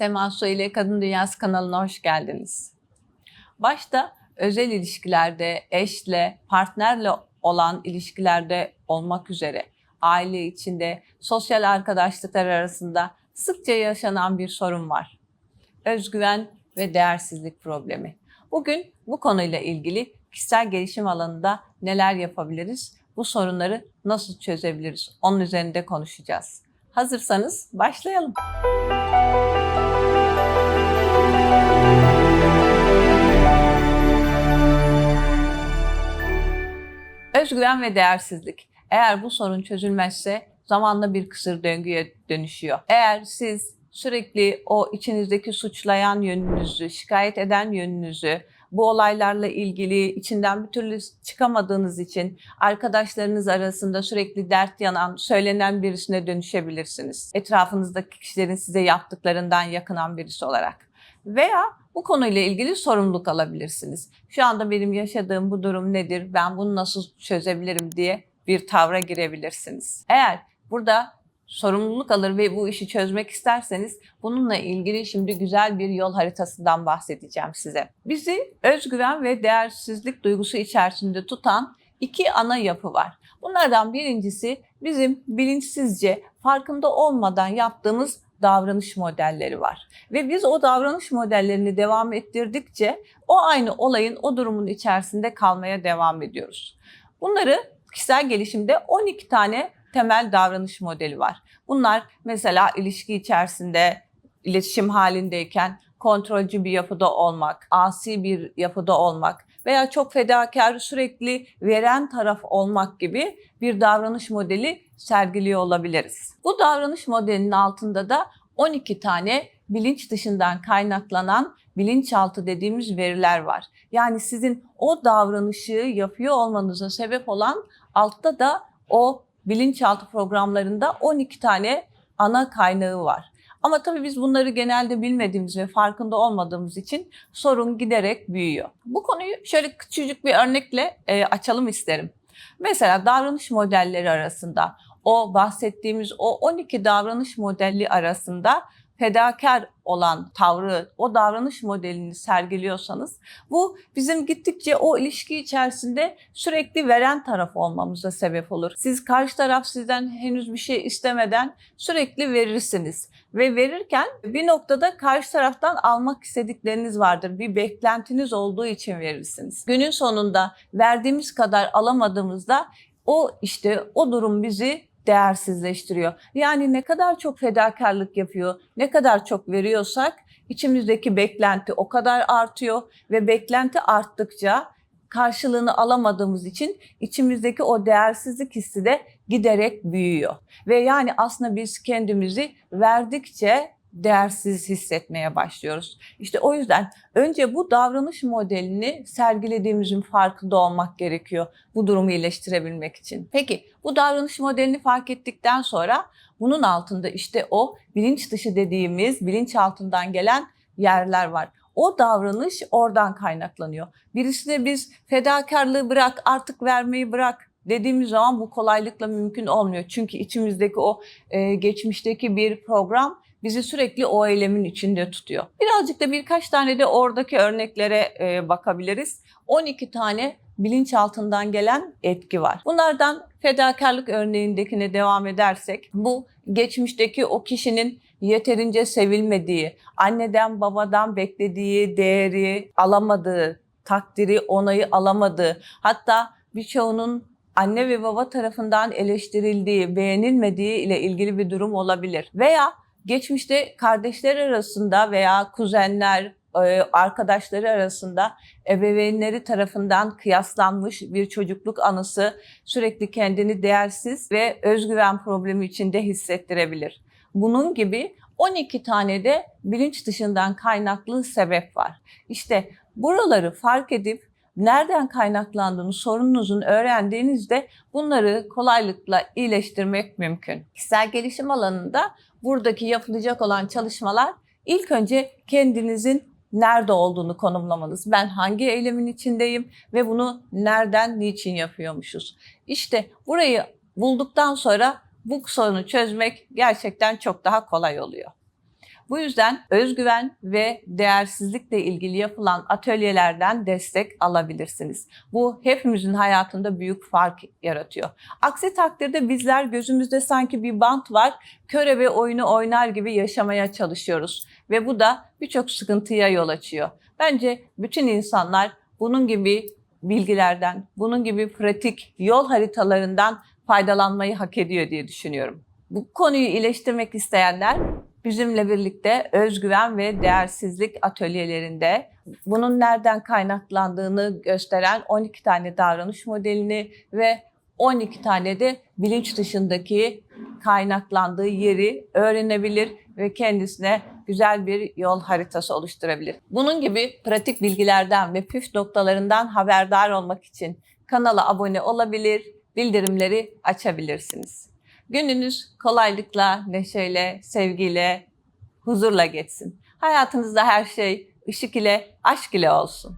Sema Su ile Kadın Dünyası kanalına hoş geldiniz. Başta özel ilişkilerde, eşle, partnerle olan ilişkilerde olmak üzere aile içinde, sosyal arkadaşlıklar arasında sıkça yaşanan bir sorun var. Özgüven ve değersizlik problemi. Bugün bu konuyla ilgili kişisel gelişim alanında neler yapabiliriz? Bu sorunları nasıl çözebiliriz? Onun üzerinde konuşacağız. Hazırsanız başlayalım. Özgüven ve değersizlik. Eğer bu sorun çözülmezse zamanla bir kısır döngüye dönüşüyor. Eğer siz sürekli o içinizdeki suçlayan yönünüzü, şikayet eden yönünüzü, bu olaylarla ilgili içinden bir türlü çıkamadığınız için arkadaşlarınız arasında sürekli dert yanan, söylenen birisine dönüşebilirsiniz. Etrafınızdaki kişilerin size yaptıklarından yakınan birisi olarak. Veya bu konuyla ilgili sorumluluk alabilirsiniz. Şu anda benim yaşadığım bu durum nedir? Ben bunu nasıl çözebilirim diye bir tavra girebilirsiniz. Eğer burada sorumluluk alır ve bu işi çözmek isterseniz bununla ilgili şimdi güzel bir yol haritasından bahsedeceğim size. Bizi özgüven ve değersizlik duygusu içerisinde tutan iki ana yapı var. Bunlardan birincisi bizim bilinçsizce farkında olmadan yaptığımız davranış modelleri var. Ve biz o davranış modellerini devam ettirdikçe o aynı olayın o durumun içerisinde kalmaya devam ediyoruz. Bunları kişisel gelişimde 12 tane temel davranış modeli var. Bunlar mesela ilişki içerisinde iletişim halindeyken kontrolcü bir yapıda olmak, asi bir yapıda olmak veya çok fedakar, sürekli veren taraf olmak gibi bir davranış modeli sergiliyor olabiliriz. Bu davranış modelinin altında da 12 tane bilinç dışından kaynaklanan bilinçaltı dediğimiz veriler var. Yani sizin o davranışı yapıyor olmanıza sebep olan altta da o bilinçaltı programlarında 12 tane ana kaynağı var. Ama tabii biz bunları genelde bilmediğimiz ve farkında olmadığımız için sorun giderek büyüyor. Bu konuyu şöyle küçücük bir örnekle e, açalım isterim. Mesela davranış modelleri arasında o bahsettiğimiz o 12 davranış modeli arasında fedakar olan tavrı, o davranış modelini sergiliyorsanız bu bizim gittikçe o ilişki içerisinde sürekli veren taraf olmamıza sebep olur. Siz karşı taraf sizden henüz bir şey istemeden sürekli verirsiniz ve verirken bir noktada karşı taraftan almak istedikleriniz vardır. Bir beklentiniz olduğu için verirsiniz. Günün sonunda verdiğimiz kadar alamadığımızda o işte o durum bizi değersizleştiriyor. Yani ne kadar çok fedakarlık yapıyor, ne kadar çok veriyorsak içimizdeki beklenti o kadar artıyor ve beklenti arttıkça karşılığını alamadığımız için içimizdeki o değersizlik hissi de giderek büyüyor. Ve yani aslında biz kendimizi verdikçe değersiz hissetmeye başlıyoruz. İşte o yüzden önce bu davranış modelini sergilediğimizin farkında olmak gerekiyor bu durumu iyileştirebilmek için. Peki bu davranış modelini fark ettikten sonra bunun altında işte o bilinç dışı dediğimiz bilinç altından gelen yerler var. O davranış oradan kaynaklanıyor. Birisine biz fedakarlığı bırak, artık vermeyi bırak dediğimiz zaman bu kolaylıkla mümkün olmuyor. Çünkü içimizdeki o e, geçmişteki bir program bizi sürekli o eylemin içinde tutuyor. Birazcık da birkaç tane de oradaki örneklere e, bakabiliriz. 12 tane bilinç altından gelen etki var. Bunlardan fedakarlık örneğindekine devam edersek bu geçmişteki o kişinin yeterince sevilmediği, anneden babadan beklediği değeri alamadığı, takdiri, onayı alamadığı, hatta birçoğunun anne ve baba tarafından eleştirildiği, beğenilmediği ile ilgili bir durum olabilir. Veya geçmişte kardeşler arasında veya kuzenler, e, arkadaşları arasında ebeveynleri tarafından kıyaslanmış bir çocukluk anısı sürekli kendini değersiz ve özgüven problemi içinde hissettirebilir. Bunun gibi 12 tane de bilinç dışından kaynaklı sebep var. İşte buraları fark edip nereden kaynaklandığını sorununuzun öğrendiğinizde bunları kolaylıkla iyileştirmek mümkün. Kişisel gelişim alanında buradaki yapılacak olan çalışmalar ilk önce kendinizin nerede olduğunu konumlamanız. Ben hangi eylemin içindeyim ve bunu nereden, niçin yapıyormuşuz? İşte burayı bulduktan sonra bu sorunu çözmek gerçekten çok daha kolay oluyor. Bu yüzden özgüven ve değersizlikle ilgili yapılan atölyelerden destek alabilirsiniz. Bu hepimizin hayatında büyük fark yaratıyor. Aksi takdirde bizler gözümüzde sanki bir bant var, körebe oyunu oynar gibi yaşamaya çalışıyoruz ve bu da birçok sıkıntıya yol açıyor. Bence bütün insanlar bunun gibi bilgilerden, bunun gibi pratik yol haritalarından faydalanmayı hak ediyor diye düşünüyorum. Bu konuyu iyileştirmek isteyenler bizimle birlikte özgüven ve değersizlik atölyelerinde bunun nereden kaynaklandığını gösteren 12 tane davranış modelini ve 12 tane de bilinç dışındaki kaynaklandığı yeri öğrenebilir ve kendisine güzel bir yol haritası oluşturabilir. Bunun gibi pratik bilgilerden ve püf noktalarından haberdar olmak için kanala abone olabilir, bildirimleri açabilirsiniz. Gününüz kolaylıkla, neşeyle, sevgiyle, huzurla geçsin. Hayatınızda her şey ışık ile, aşk ile olsun.